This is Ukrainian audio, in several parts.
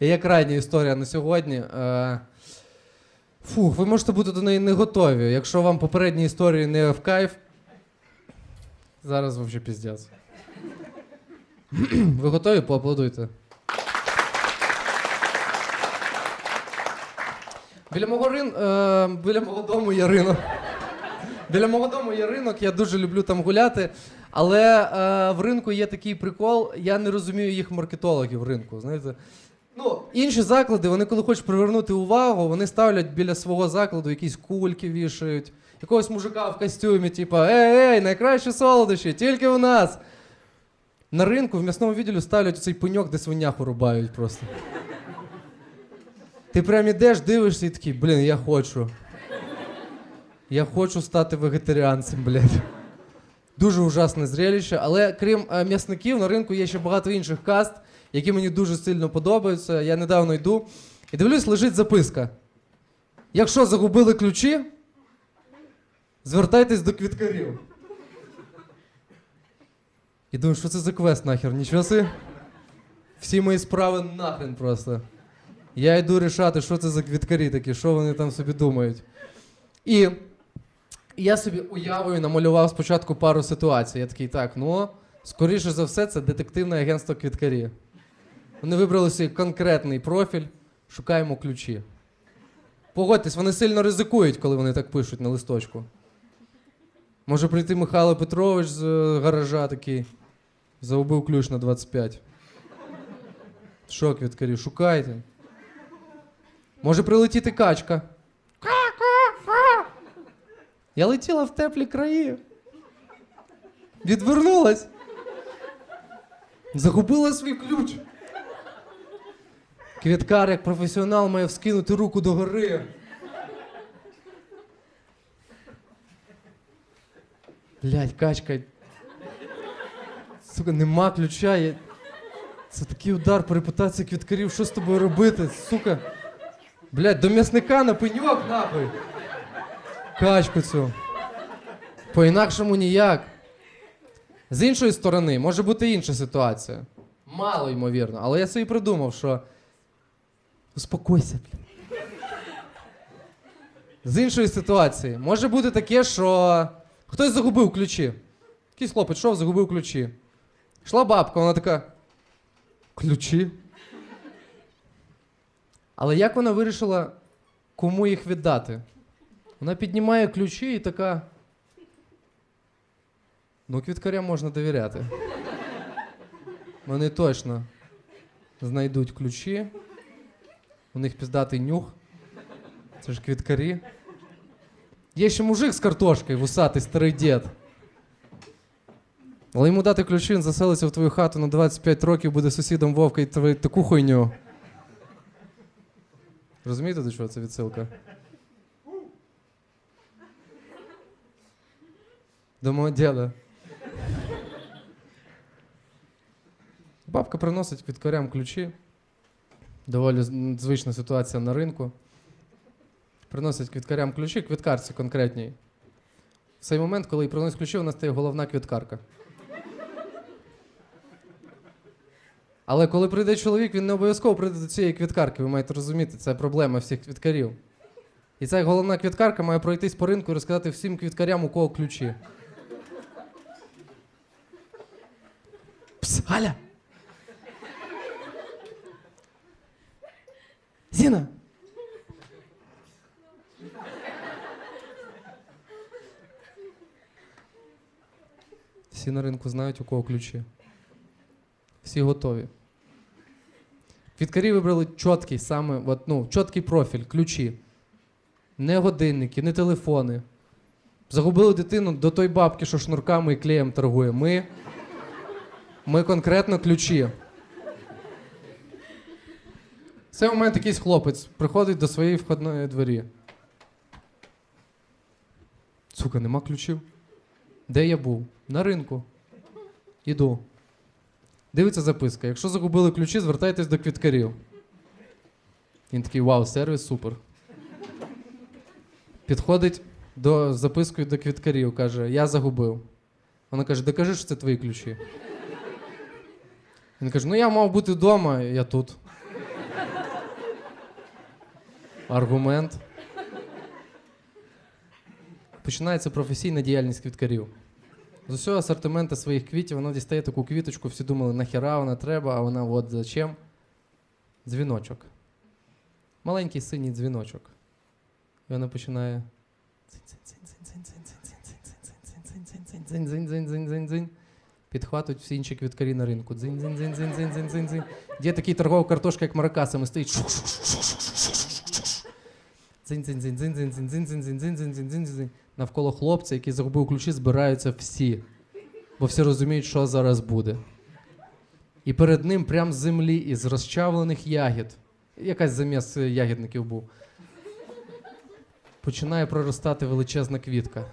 І є крайня історія на сьогодні. Е, Фух, ви можете бути до неї не готові. Якщо вам попередні історії не в кайф. Зараз взагалі піздець. Ви готові? Поаплодуйте. Біля мого рин... е, біля мого дому є ринок. Біля мого дому є ринок, я дуже люблю там гуляти. Але е, в ринку є такий прикол, я не розумію їх маркетологів ринку. Знаєте? Ну, інші заклади, вони коли хочуть привернути увагу, вони ставлять біля свого закладу якісь кульки вішають, якогось мужика в костюмі, типу, ей, ей, найкращі солодощі, тільки у нас. На ринку в м'ясному відділі ставлять цей пеньок, де свинях рубають просто. Ти прям ідеш, дивишся і такий, блін, я хочу. Я хочу стати вегетаріанцем, блядь. Дуже ужасне зрелище. Але крім е, м'ясників, на ринку є ще багато інших каст, які мені дуже сильно подобаються. Я недавно йду і дивлюсь, лежить записка. Якщо загубили ключі, звертайтесь до квіткарів. І думаю, що це за квест нахер? Нічого си? Всі мої справи нахрен просто. Я йду рішати, що це за квіткарі такі, що вони там собі думають. І я собі уявою намалював спочатку пару ситуацій. Я такий, так, ну, скоріше за все, це детективне агентство квіткарі. Вони вибрали собі конкретний профіль, шукаємо ключі. Погодьтесь, вони сильно ризикують, коли вони так пишуть на листочку. Може прийти Михайло Петрович з е, гаража такий. Загубив ключ на 25. Що, квіткарі, шукайте. Може прилетіти качка. Я летіла в теплі краї. Відвернулась. Загубила свій ключ. Квіткар, як професіонал, має вскинути руку до гори. Блять, качка. Сука, нема ключа. Я... Це такий удар по репутації квіткарів. Що з тобою робити? Сука. Блять, до м'ясника на пеньок, нахуй. Качку цю. По-інакшому ніяк. З іншої сторони, може бути інша ситуація. Мало ймовірно, але я собі придумав, що. Успокойся. З іншої ситуації, може бути таке, що хтось загубив ключі. Якийсь хлопець йшов, загубив ключі. Йшла бабка, вона така. Ключі. Але як вона вирішила, кому їх віддати? Вона піднімає ключі і така. Ну, квіткарям можна довіряти. Вони точно знайдуть ключі. У них піздатий нюх. Це ж квіткарі. Є ще мужик з картошкою, вусатий старий дід. Але йому дати ключі, він заселиться в твою хату на 25 років, буде сусідом Вовка і творить таку хуйню. Розумієте, до чого це відсилка? До мого діда. Бабка приносить квіткарям ключі. Доволі звична ситуація на ринку. Приносить квіткарям ключі, квіткарці конкретній. В цей момент, коли приносять ключі, вона стає головна квіткарка. Але коли прийде чоловік, він не обов'язково прийде до цієї квіткарки. Ви маєте розуміти, це проблема всіх квіткарів. І ця головна квіткарка має пройтись по ринку і розказати всім квіткарям, у кого ключі. Пс, Галя! Зіна! Всі на ринку знають, у кого ключі. Всі готові. Квіткарі вибрали чіткий саме, ну, чіткий профіль, ключі. Не годинники, не телефони. Загубили дитину до той бабки, що шнурками і клеєм торгує. Ми, ми конкретно ключі. В цей момент якийсь хлопець приходить до своєї входної двері. Сука, нема ключів. Де я був? На ринку. Іду. Дивиться записка. Якщо загубили ключі, звертайтесь до квіткарів. Він такий вау, сервіс супер. Підходить до, запискою до квіткарів, каже: Я загубив. Вона каже: докажи, що це твої ключі. Він каже: Ну я мав бути вдома, я тут. Аргумент. Починається професійна діяльність квіткарів. З усього асортименту своїх квітів вона дістає таку квіточку, всі думали, нахера вона треба, а вона от зачем? Дзвіночок. Маленький синій дзвіночок. І вона починає. Підхватують всі інші квіткарі на ринку. Дзинь-дзинь-дзинь-дзинь-дзинь-дзинь-дзинь. Є такий торговий картошка, як маракасами стоїть. Дзинь-дзинь-дзинь-дзинь-дзинь-дзинь-дзинь-дзинь-дзинь-дзинь. Навколо хлопця, який загубив ключі, збираються всі. Бо всі розуміють, що зараз буде. І перед ним прям з землі із розчавлених ягід. Якась заміс ягідників був. Починає проростати величезна квітка.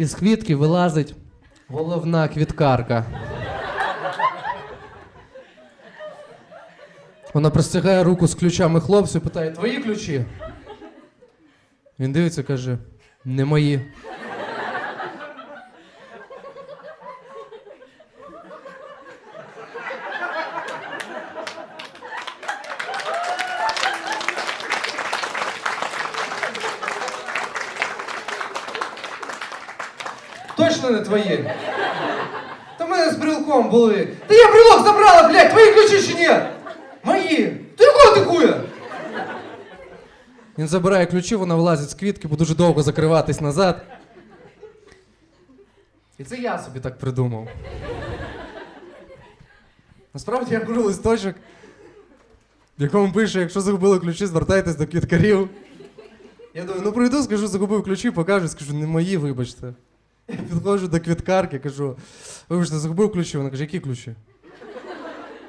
Із квітки вилазить головна квіткарка. Вона простягає руку з ключами хлопцю питає: Твої ключі? Він дивиться, каже: не мої. Точно не твої. Та в мене з брілком були. Та я брілок забрала, блядь, твої ключі чи ні? Мої. Ти якого ти куя? Він забирає ключі, вона вилазить з квітки, бо дуже довго закриватись назад. І це я собі так придумав. Насправді я беру листочок, в якому пише, якщо загубили ключі, звертайтесь до квіткарів. Я думаю, ну прийду, скажу, загубив ключі, покажу, скажу, не мої, вибачте. Я підходжу до квіткарки, кажу, вибачте, загубив ключі. Вона каже, які ключі?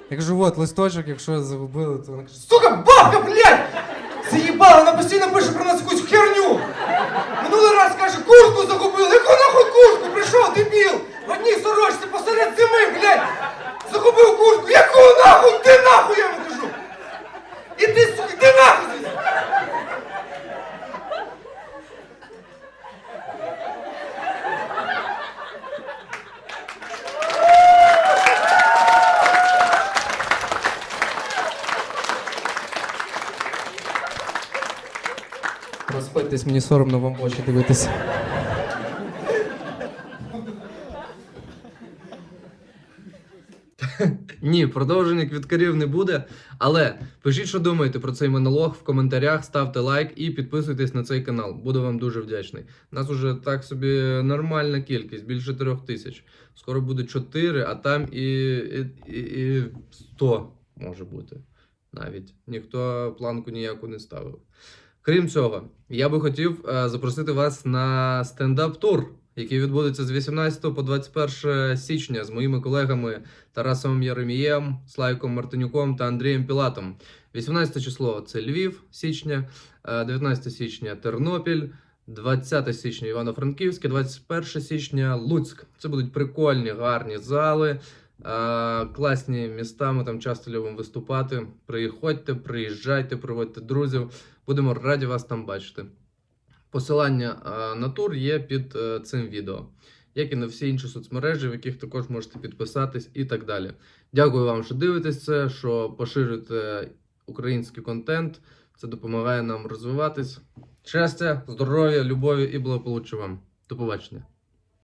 Я кажу, от листочок, якщо загубили, то вона каже, сука, бабка, блядь! Заїбала, вона постійно пише про нас якусь херню. Минулий раз каже, куртку загубили. Яку нахуй куртку? Прийшов, дебіл! В одній сорочці посеред зими, блядь! Загубив куртку! Яку нахуй? Ти нахуй, я йому кажу! Іди, сука, іди нахуй! звідси! Розходьтесь, мені соромно вам в очі дивитися. Ні, продовження квіткарів не буде. Але пишіть, що думаєте про цей монолог в коментарях, ставте лайк і підписуйтесь на цей канал. Буду вам дуже вдячний. Нас уже так собі нормальна кількість, більше трьох тисяч. Скоро буде 4, а там і, і, і, і 100 може бути. Навіть ніхто планку ніяку не ставив. Крім цього, я би хотів е, запросити вас на стендап-тур, який відбудеться з 18 по 21 січня з моїми колегами Тарасом Яремієм, Слайком Мартинюком та Андрієм Пілатом. 18 число це Львів, січня, е, 19 січня Тернопіль. 20 січня Івано-Франківське, 21 січня Луцьк. Це будуть прикольні, гарні зали, е, класні міста. Ми там часто любимо виступати. Приходьте, приїжджайте, приводьте друзів. Будемо раді вас там бачити. Посилання на тур є під е, цим відео, як і на всі інші соцмережі, в яких також можете підписатись і так далі. Дякую вам, що дивитесь це, що поширюєте український контент. Це допомагає нам розвиватись. Щастя, здоров'я, любові і благополуччя вам. До побачення.